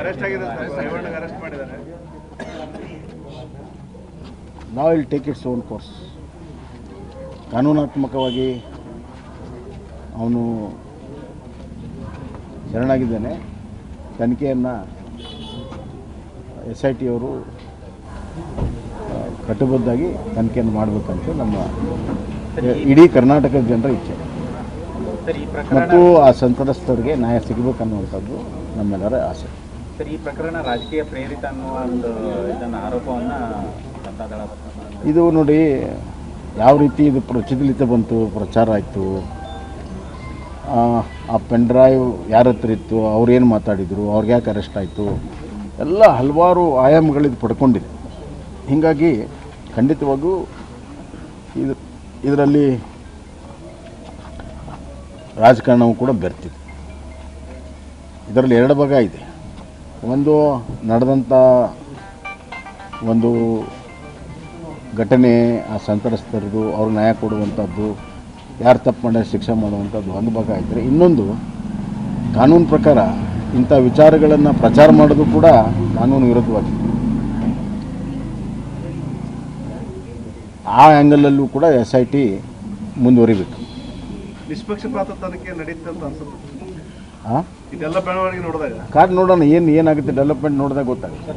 Arrest ಆಗಿದೆ sir arrest ನಾವು ಇಲ್ಲಿ ಟೇಕ್ ಇಟ್ಸ್ ಓನ್ ಕೋರ್ಸ್ ಕಾನೂನಾತ್ಮಕವಾಗಿ ಅವನು ಶರಣಾಗಿದ್ದಾನೆ. ತನಿಖೆಯನ್ನು ಎಸ್ ಐ ಟಿ ಅವರು ಕಟ್ಟುಬದ್ದಾಗಿ ತನಿಖೆಯನ್ನು ಮಾಡಬೇಕಂತ ನಮ್ಮ, ಇಡೀ ಕರ್ನಾಟಕದ ಜನರ ಇಚ್ಛೆ. ಮತ್ತು ಆ ಸಂತ್ರಸ್ತರಿಗೆ ನ್ಯಾಯ ಸಿಗಬೇಕು ಅನ್ನುವಂಥದ್ದು ನಮ್ಮೆಲ್ಲರ ಆಸೆ. ಸರ್ ಈ ಪ್ರಕರಣ ರಾಜಕೀಯ ಪ್ರೇರಿತ ಅನ್ನುವ ಒಂದು ಇದನ್ನು ಆರೋಪವನ್ನು ಇದು ನೋಡಿ ಯಾವ ರೀತಿ ಇದು ಪ್ರಚಲಿತ ಬಂತು ಪ್ರಚಾರ ಆಯಿತು. ಆ ಪೆನ್ ಡ್ರೈವ್ ಯಾರ ಹತ್ರ ಇತ್ತು ಅವ್ರೇನು ಮಾತಾಡಿದರು ಅವ್ರಿಗೆ ಯಾಕೆ ಅರೆಸ್ಟ್ ಆಯಿತು ಎಲ್ಲ ಹಲವಾರು ಆಯಾಮಗಳಿದು ಪಡ್ಕೊಂಡಿದೆ. ಹೀಗಾಗಿ ಖಂಡಿತವಾಗೂ ಇದು ಇದರಲ್ಲಿ ರಾಜಕಾರಣವು ಕೂಡ ಬೆರ್ತಿದೆ. ಇದರಲ್ಲಿ ಎರಡು ಭಾಗ ಇದೆ. ಒಂದು ನಡೆದಂಥ ಒಂದು ಘಟನೆ ಆ ಸಂತ್ರಸ್ತರದು ಅವ್ರ ನ್ಯಾಯ ಕೊಡುವಂಥದ್ದು ಯಾರು ತಪ್ಪು ಮಾಡಿದ್ರೆ ಶಿಕ್ಷೆ ಮಾಡುವಂಥದ್ದು ಒಂದು ಭಾಗ ಇದ್ದರೆ ಇನ್ನೊಂದು ಕಾನೂನು ಪ್ರಕಾರ ಇಂಥ ವಿಚಾರಗಳನ್ನು ಪ್ರಚಾರ ಮಾಡೋದು ಕೂಡ ಕಾನೂನು ವಿರುದ್ಧವಾಗಿದೆ. ಆ ಆ್ಯಂಗಲಲ್ಲೂ ಕೂಡ ಎಸ್ ಐ ಟಿ ಮುಂದುವರಿಬೇಕು. ನಿಷ್ಪಕ್ಷಪಾತ ತನಿಖೆ ನಡೆಯುತ್ತೆ ಅಂತ ಅನ್ಸುತ್ತೆ ಇದೆಲ್ಲ ಬೆಳವಣಿಗೆ ನೋಡಿದಾಗ. ಕಾದ್ ನೋಡೋಣ ಏನು ಏನಾಗುತ್ತೆ ಡೆವಲಪ್ಮೆಂಟ್ ನೋಡಿದಾಗ ಗೊತ್ತಾಗುತ್ತೆ.